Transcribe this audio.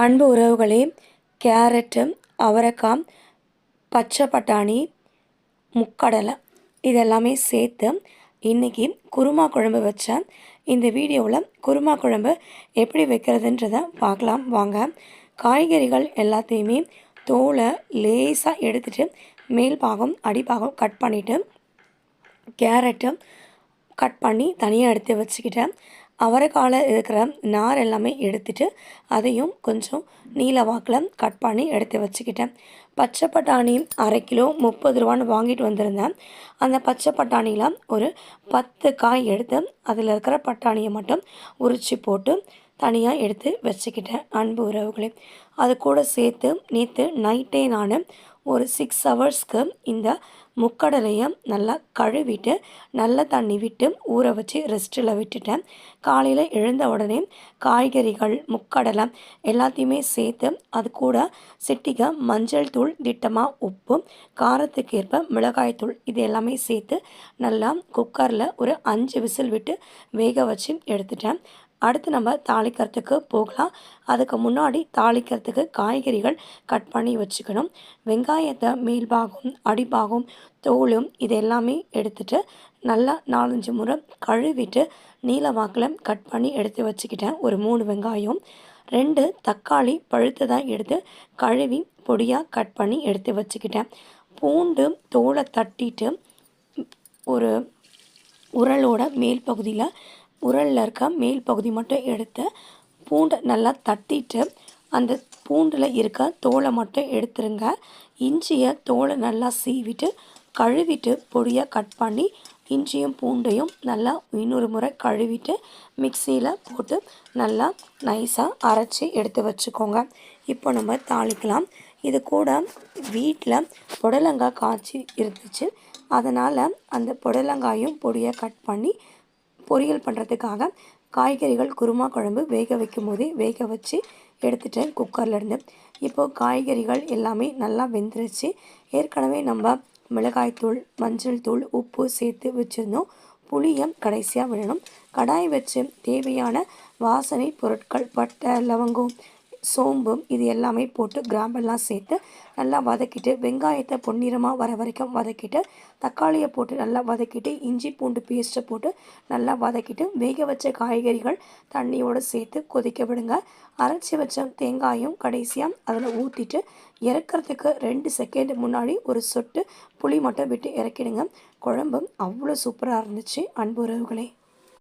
அன்பு உறவுகளே கேரட்டு அவரைக்காய் பச்சை பட்டாணி முக்கடலை இதெல்லாமே சேர்த்து இன்றைக்கி குருமா குழம்பு வச்சேன் இந்த வீடியோவில் குருமா குழம்பு எப்படி வைக்கிறதுன்றதை பார்க்கலாம். வாங்க. காய்கறிகள் எல்லாத்தையுமே தோலை லேசாக எடுத்துகிட்டு மேல் பாகம் அடிப்பாகம் கட் பண்ணிவிட்டு கேரட்டு கட் பண்ணி தனியாக எடுத்து வச்சுக்கிட்டேன். அவரைக்காயில் இருக்கிற நார் எல்லாமே எடுத்துட்டு அதையும் கொஞ்சம் நீல வாக்கில் கட் பண்ணி எடுத்து வச்சுக்கிட்டேன். பச்சை பட்டாணி அரை கிலோ முப்பது ரூபான்னு வாங்கிட்டு வந்திருந்தேன். அந்த பச்சை பட்டாணியில் ஒரு பத்து காய் எடுத்து அதில் இருக்கிற பட்டாணியை மட்டும் உரித்து போட்டு தனியாக எடுத்து வச்சுக்கிட்டேன் அன்பு உறவுகளே. அது கூட சேர்த்து நேற்று நைட்டே நான் ஒரு சிக்ஸ் ஹவர்ஸ்க்கு இந்த முக்கடலையை நல்லா கழுவிட்டு நல்ல தண்ணி விட்டு ஊற வச்சு ரெஸ்ட்டில் விட்டுட்டேன். காலையில் எழுந்த உடனே காய்கறிகள் முக்கடலை எல்லாத்தையுமே சேர்த்து அது கூட சிட்டிக்க மஞ்சள் தூள் திட்டமாக உப்பு காரத்துக்கு ஏற்ப மிளகாய் தூள் இது எல்லாமே சேர்த்து நல்லா குக்கரில் ஒரு அஞ்சு விசில் விட்டு வேக வச்சு எடுத்துட்டேன். அடுத்து நம்ம தாளிக்கிறதுக்கு போகலாம். அதுக்கு முன்னாடி தாளிக்கிறதுக்கு காய்கறிகள் கட் பண்ணி வச்சுக்கணும். வெங்காயத்தை மேல்பாகம் அடிபாகம் தோலும் இது எல்லாமே எடுத்துகிட்டு நல்லா நாலஞ்சு முறை கழுவிட்டு நீல வாக்கில் கட் பண்ணி எடுத்து வச்சுக்கிட்டேன். ஒரு மூணு வெங்காயம் ரெண்டு தக்காளி பழுத்ததாக எடுத்து கழுவி பொடியாக கட் பண்ணி எடுத்து வச்சுக்கிட்டேன். பூண்டு தோலை தட்டிட்டு ஒரு உரலோட மேல் பகுதியில் உரலில் இருக்க மேல் பகுதி மட்டும் எடுத்து பூண்டை நல்லா தட்டிட்டு அந்த பூண்டில் இருக்க தோலை மட்டும் எடுத்துருங்க. இஞ்சியை தோலை நல்லா சீவிட்டு கழுவிட்டு பொடியாக கட் பண்ணி இஞ்சியும் பூண்டையும் நல்லா இன்னொரு முறை கழுவிட்டு மிக்சியில் போட்டு நல்லா நைஸாக அரைச்சி எடுத்து வச்சுக்கோங்க. இப்போ நம்ம தாளிக்கலாம். இது கூட வீட்டில் புடலங்காய் காய்ச்சி இருந்துச்சு. அதனால் அந்த புடலங்காயும் பொடியாக கட் பண்ணி பொரியல் பண்ணுறதுக்காக காய்கறிகள் குருமா குழம்பு வேக வைக்கும் போதே வேக வச்சு எடுத்துட்டேன் குக்கர்லேருந்து இப்போது காய்கறிகள் எல்லாமே நல்லா வெந்துருச்சு. ஏற்கனவே நம்ம மிளகாய்த்தூள் மஞ்சள் தூள் உப்பு சேர்த்து வச்சுருந்தோம். புளியை கடைசியாக விடணும். கடாய் வச்சு தேவையான வாசனை பொருட்கள் பட்டை லவங்கம் சோம்பு இது எல்லாமே போட்டு கிராம்பெல்லாம் சேர்த்து நல்லா வதக்கிட்டு வெங்காயத்தை பொன்னிறமாக வர வரைக்கும் வதக்கிட்டு தக்காளியை போட்டு நல்லா வதக்கிட்டு இஞ்சி பூண்டு பேஸ்ட்டை போட்டு நல்லா வதக்கிட்டு வேக வச்ச காய்கறிகள் தண்ணியோடு சேர்த்து கொதிக்க விடுங்க. அரைச்சி வச்ச தேங்காயும் கடைசியாக அதில் ஊற்றிட்டு இறக்கிறதுக்கு ரெண்டு செகண்ட் முன்னாடி ஒரு சொட்டு புளி மட்டும் விட்டு இறக்கிடுங்க. குழம்பு அவ்வளோ சூப்பராக இருந்துச்சு. அன்புறவுகளே